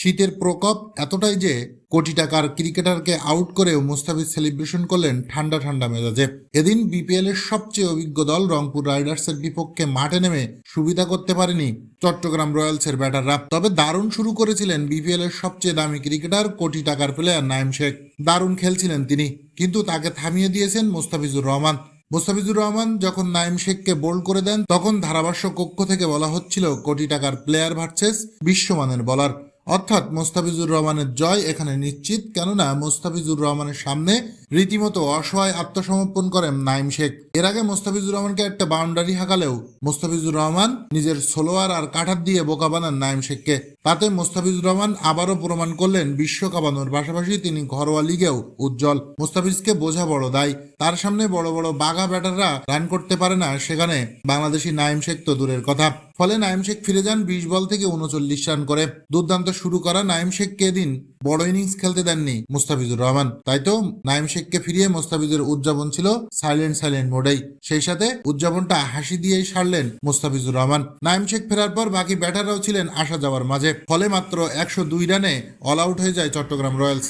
শীতের প্রকোপ এতটাই যে কোটি টাকার ক্রিকেটারকে আউট করেও মুস্তাফিজ সেলিব্রেশন করলেন ঠান্ডা ঠান্ডা মেজাজে। এদিন বিপিএল এর সবচেয়ে অভিজ্ঞ দল রংপুর রাইডার্সের বিপক্ষে মাঠে নেমে সুবিধা করতে পারেনি চট্টগ্রাম রয়্যালসের ব্যাটাররা। তবে দারুণ শুরু করেছিলেন বিপিএল এর সবচেয়ে দামি ক্রিকেটার কোটি টাকার প্লেয়ার নাইম শেখ। দারুণ খেলছিলেন তিনি, কিন্তু তাকে থামিয়ে দিয়েছেন মোস্তাফিজুর রহমান। মোস্তাফিজুর রহমান যখন নাইম শেখকে বোল্ড করে দেন, তখন ধারাভাষ্য কক্ষ থেকে বলা হচ্ছিল, কোটি টাকার প্লেয়ার ভার্সেস বিশ্বমানের বলার অর্থাৎ মোস্তাফিজুর রহমানের জয় এখানে নিশ্চিত, কেননা মোস্তাফিজুর রহমানের সামনে রীতিমতো অসহায় আত্মসমর্পণ করেন নাইম শেখ। এর আগে মোস্তাফিজুর রহমানকে একটা বাউন্ডারি হাঁকালেও মোস্তাফিজুর রহমান নিজের সোলোয়ার আর কাঠার দিয়ে বোকা বানান নাইম শেখকে। তাতে মোস্তাফিজুর রহমান আবারও প্রমাণ করলেন বিশ্ব কাঁপানোর পাশাপাশি তিনি ঘরোয়া লিগেও উজ্জ্বল। মোস্তাফিজকে বোঝা বড় দায়। তার সামনে বড় বড় বাঘা ব্যাটাররা রান করতে পারে না সেখানে বাংলাদেশি নাইম শেখ তো দূরের কথা। ফলে নাইম শেখ ফিরে যান বিশ বল থেকে উনচল্লিশ রান করে। দুর্দান্ত শুরু করা নাইম শেখকে এদিন বড় ইনিংস খেলতে দেননি মুস্তাফিজুর রহমান। তাই তো নাইম শেখকে ফিরিয়ে মুস্তাফিজুর উদযাপন ছিল সাইলেন্ট সাইলেন্ট মোডেই সেই সাথে উদযাপনটা হাসি দিয়েই সারলেন মুস্তাফিজুর রহমান। নাইম শেখ ফেরার পর বাকি ব্যাটাররাও ছিলেন আসা যাওয়ার মাঝে। ফলে মাত্র একশো দুই রানে অল আউট হয়ে যায় চট্টগ্রাম রয়্যালস।